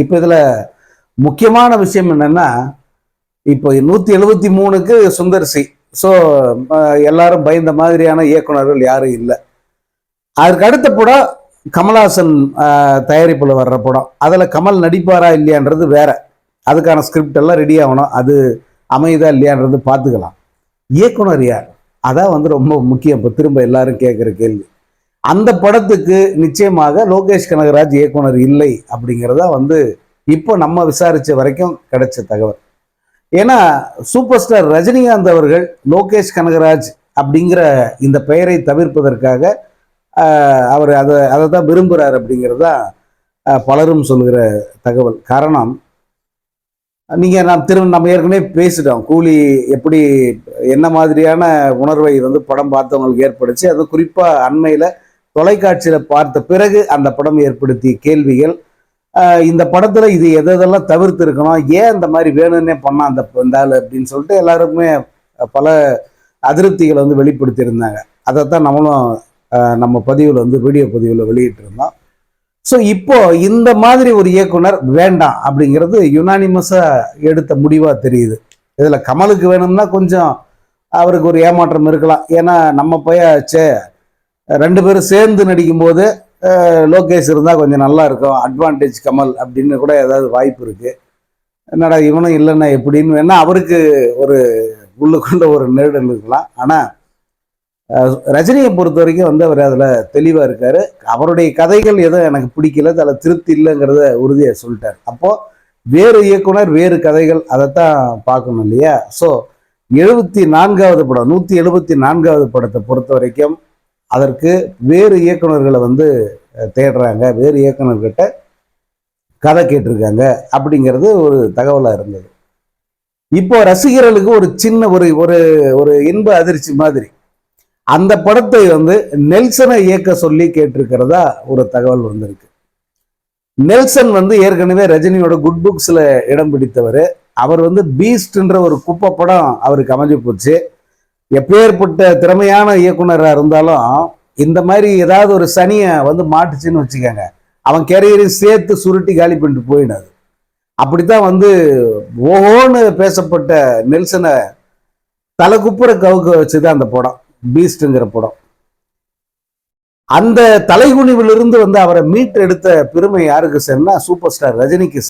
இப்போ இதில் முக்கியமான விஷயம் என்னென்னா இப்போ நூற்றி எழுபத்தி மூணுக்கு சுந்தர்சி ஸோ எல்லாரும் பயந்த மாதிரியான இயக்குனர்கள் யாரும் இல்லை. அதுக்கு அடுத்த படம் கமல்ஹாசன் தயாரிப்பில் வர்ற படம். அதில் கமல் நடிப்பாரா இல்லையான்றது வேற. அதுக்கான ஸ்கிரிப்ட் எல்லாம் ரெடி ஆகணும். அது அமையுதா இல்லையான்றது பார்த்துக்கலாம். இயக்குனர் யார்? அதான் வந்து ரொம்ப முக்கியம். இப்போ திரும்ப எல்லாரும் கேட்குற கேள்வி. அந்த படத்துக்கு நிச்சயமாக லோகேஷ் கனகராஜ் இயக்குனர் இல்லை அப்படிங்கிறதா வந்து இப்போ நம்ம விசாரித்த வரைக்கும் கிடைச்ச தகவல். ஏன்னா சூப்பர் ஸ்டார் ரஜினிகாந்த் அவர்கள் லோகேஷ் கனகராஜ் அப்படிங்கிற இந்த பெயரை தவிர்ப்பதற்காக அவர் அதை அதை தான் விரும்புகிறார் அப்படிங்கிறது தான் பலரும் சொல்கிற தகவல். காரணம் நீங்கள் நாம் திரும்ப நம்ம ஏற்கனவே பேசிட்டோம். கூலி எப்படி என்ன மாதிரியான உணர்வை வந்து படம் பார்த்தவங்களுக்கு ஏற்படுச்சு. அது குறிப்பாக அண்மையில் தொலைக்காட்சியில் பார்த்த பிறகு அந்த படம் ஏற்படுத்திய கேள்விகள் இந்த படத்தில் இது எதெல்லாம் தவிர்த்து இருக்கணும் ஏன் இந்த மாதிரி வேணும்னே பண்ணால் அந்த இந்த ஆள் அப்படின்னு சொல்லிட்டு எல்லாருக்குமே பல அதிருப்திகளை வந்து வெளிப்படுத்தியிருந்தாங்க. அதைத்தான் நம்மளும் நம்ம பதிவில் வந்து வீடியோ பதிவில் வெளியிட்டிருந்தோம். ஸோ இப்போ இந்த மாதிரி ஒரு இயக்குனர் வேண்டாம் அப்படிங்கிறது யுனானிமஸாக எடுத்த முடிவாக தெரியுது. இதில் கமலுக்கு வேணும்னா கொஞ்சம் அவருக்கு ஒரு ஏமாற்றம் இருக்கலாம். ஏன்னா நம்ம பையச்சே ரெண்டு பேரும் சேர்ந்து நடிக்கும்போது லோகேஷ் இருந்தால் கொஞ்சம் நல்லா இருக்கும். அட்வான்டேஜ் கமல் அப்படின்னு கூட ஏதாவது வாய்ப்பு இருக்குது என்னடா இவனும் இல்லைன்னா எப்படின்னு வேணால் அவருக்கு ஒரு உள்ளுக்குள்ள ஒரு நெருடல் இருக்கலாம். ஆனால் ரஜினியை பொறுத்த வரைக்கும் வந்து அவர் அதில் தெளிவாக இருக்கார். அவருடைய கதைகள் எதுவும் எனக்கு பிடிக்கல. அதில் திருப்தி இல்லைங்கிறத உறுதியாக சொல்லிட்டார். அப்போது வேறு இயக்குனர் வேறு கதைகள் அதைத்தான் பார்க்கணும் இல்லையா? ஸோ எழுபத்தி நான்காவது படம் நூற்றி எழுபத்தி நான்காவது படத்தை பொறுத்த வரைக்கும் அதற்கு வேறு இயக்குனர்களை வந்து தேடுறாங்க. வேறு இயக்குனர்கிட்ட கதை கேட்டிருக்காங்க. அப்படிங்கிறது ஒரு தகவலாக இருந்தது. இப்போ ரசிகர்களுக்கு ஒரு சின்ன ஒரு ஒரு ஒரு இன்ப அதிர்ச்சி மாதிரி. அந்த படத்தை வந்து நெல்சனை இயக்க சொல்லி கேட்டிருக்கிறதா ஒரு தகவல் வந்திருக்கு. நெல்சன் வந்து ஏற்கனவே ரஜினியோட குட் புக்ஸில் இடம் பிடித்தவர். அவர் வந்து பீஸ்ட்ன்ற ஒரு குப்பை படம் அவருக்கு அமைஞ்சு போச்சு. எப்பேற்பட்ட திறமையான இயக்குனராக இருந்தாலும் இந்த மாதிரி ஏதாவது ஒரு சனியை வந்து மாட்டுச்சுன்னு வச்சுக்கோங்க. அவன் கேரியரையும் சேர்த்து சுருட்டி காலி பண்ணிட்டு போயிடாது. அப்படித்தான் வந்து ஓஹோன்னு பேசப்பட்ட நெல்சனை தலை குப்புற கவுக்க வச்சுதான் அந்த படம் பீஸ்ட்ங்கிற படம். அந்த தலைகுனிவிலிருந்து வந்து அவரை மீட் எடுத்த பெருமை யாருக்கு சேர்னா சூப்பர் ஸ்டார் ரஜினிக்கு